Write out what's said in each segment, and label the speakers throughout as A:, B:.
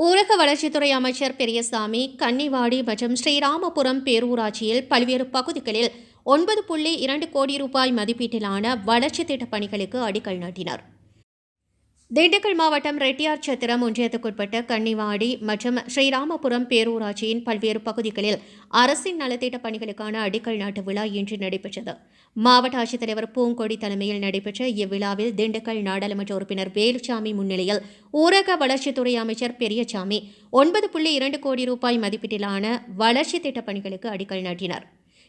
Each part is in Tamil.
A: ஊரக வளர்ச்சித்துறை அமைச்சர் பெரியசாமி கன்னிவாடி மற்றும் ஸ்ரீராமபுரம் பேரூராட்சியில் பல்வேறு பகுதிகளில் ஒன்பது புள்ளி இரண்டு கோடி ரூபாய் மதிப்பீட்டிலான வளர்ச்சி திட்டப் பணிகளுக்கு அடிக்கல் நாட்டினார். திண்டுக்கல் மாவட்டம் ரெட்டியார் சத்திரம் ஒன்றியத்துக்குட்பட்ட கன்னிவாடி மற்றும் ஸ்ரீராமபுரம் பேரூராட்சியின் பல்வேறு பகுதிகளில் அரசின் நலத்திட்டப் பணிகளுக்கான அடிக்கல் நாட்டு விழா இன்று நடைபெற்றது. மாவட்ட ஆட்சித்தலைவர் பூங்கொடி தலைமையில் நடைபெற்ற இவ்விழாவில் திண்டுக்கல் நாடாளுமன்ற உறுப்பினர் வேலுச்சாமி முன்னிலையில் ஊரக வளர்ச்சித்துறை அமைச்சர் பெரியசாமி ஒன்பது புள்ளி இரண்டு கோடி ரூபாய் மதிப்பீட்டிலான வளர்ச்சி திட்டப் பணிகளுக்கு அடிக்கல் நாட்டினார்.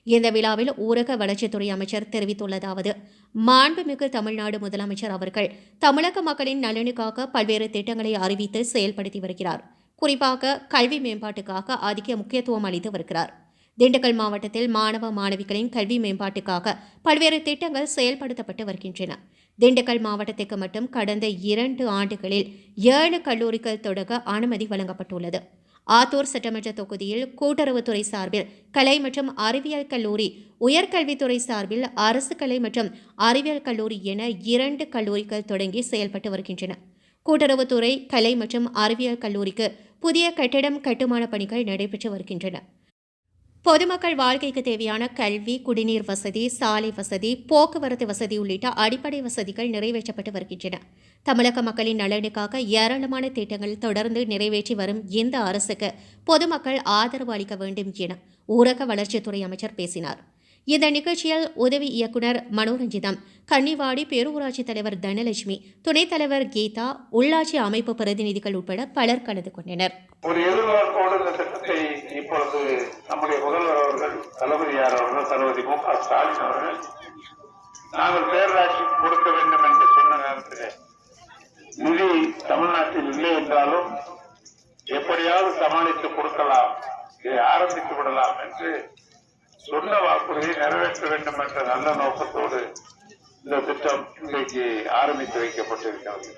A: இந்த விழாவில் ஊரக வளர்ச்சித்துறை அமைச்சர் தெரிவித்துள்ளதாவது மாண்புமிகு தமிழ்நாடு முதலமைச்சர் அவர்கள் தமிழக மக்களின் நலனுக்காக பல்வேறு திட்டங்களை அறிவித்து செயல்படுத்தி வருகிறார். குறிப்பாக கல்வி மேம்பாட்டுக்காக அதிக முக்கியத்துவம் அளித்து வருகிறார். திண்டுக்கல் மாவட்டத்தில் மாணவ மாணவிகளின் கல்வி மேம்பாட்டுக்காக பல்வேறு திட்டங்கள் செயல்படுத்தப்பட்டு வருகின்றன. திண்டுக்கல் மாவட்டத்திற்கு மட்டும் கடந்த இரண்டு ஆண்டுகளில் ஏழு கல்லூரிகள் தொடங்க அனுமதி வழங்கப்பட்டுள்ளது. ஆத்தூர் சட்டமன்ற தொகுதியில் கூட்டுறவுத்துறை சார்பில் கலை மற்றும் அறிவியல் கல்லூரி உயர்கல்வித்துறை சார்பில் அரசு கலை மற்றும் அறிவியல் கல்லூரி என இரண்டு கல்லூரிகள் தொடங்கி செயல்பட்டு வருகின்றன. கூட்டுறவுத்துறை கலை மற்றும் அறிவியல் கல்லூரிக்கு புதிய கட்டிடம் கட்டுமான பணிகள் நடைபெற்று வருகின்றன. பொதுமக்கள் வாழ்க்கைக்கு தேவையான கல்வி குடிநீர் வசதி சாலை வசதி போக்குவரத்து வசதி உள்ளிட்ட அடிப்படை வசதிகள் நிறைவேற்றப்பட்டு வருகின்றன. தமிழக மக்களின் நலனுக்காக ஏராளமான திட்டங்கள் தொடர்ந்து நிறைவேற்றி வரும் இந்த அரசுக்கு பொதுமக்கள் ஆதரவு அளிக்க வேண்டும் என ஊரக வளர்ச்சித்துறை அமைச்சர் பேசினார். இந்த நிகழ்ச்சியில் உதவி இயக்குனர் மனோரஞ்சிதம் கன்னிவாடி பேரூராட்சி தலைவர் தனலட்சுமி துணைத் தலைவர் கீதா உள்ளாட்சி அமைப்பு பிரதிநிதிகள் உட்பட பலர் கலந்து கொண்டனர்.
B: இப்பொழுது நம்முடைய முதல்வர் அவர்கள் தளபதியார் அவர்கள் தளபதி மு க ஸ்டாலின் அவர்கள் நாங்கள் பேரராட்சி கொடுக்க வேண்டும் என்று சொன்ன நேரத்தில் நிதி தமிழ்நாட்டில் இல்லை என்றாலும் எப்படியாவது சமாளித்து கொடுக்கலாம் இதை ஆரம்பித்து விடலாம் என்று சொன்ன வாக்குறுதியை நிறைவேற்ற வேண்டும் என்ற நல்ல நோக்கத்தோடு இந்த திட்டம் இன்றைக்கு ஆரம்பித்து வைக்கப்பட்டிருக்கிறது.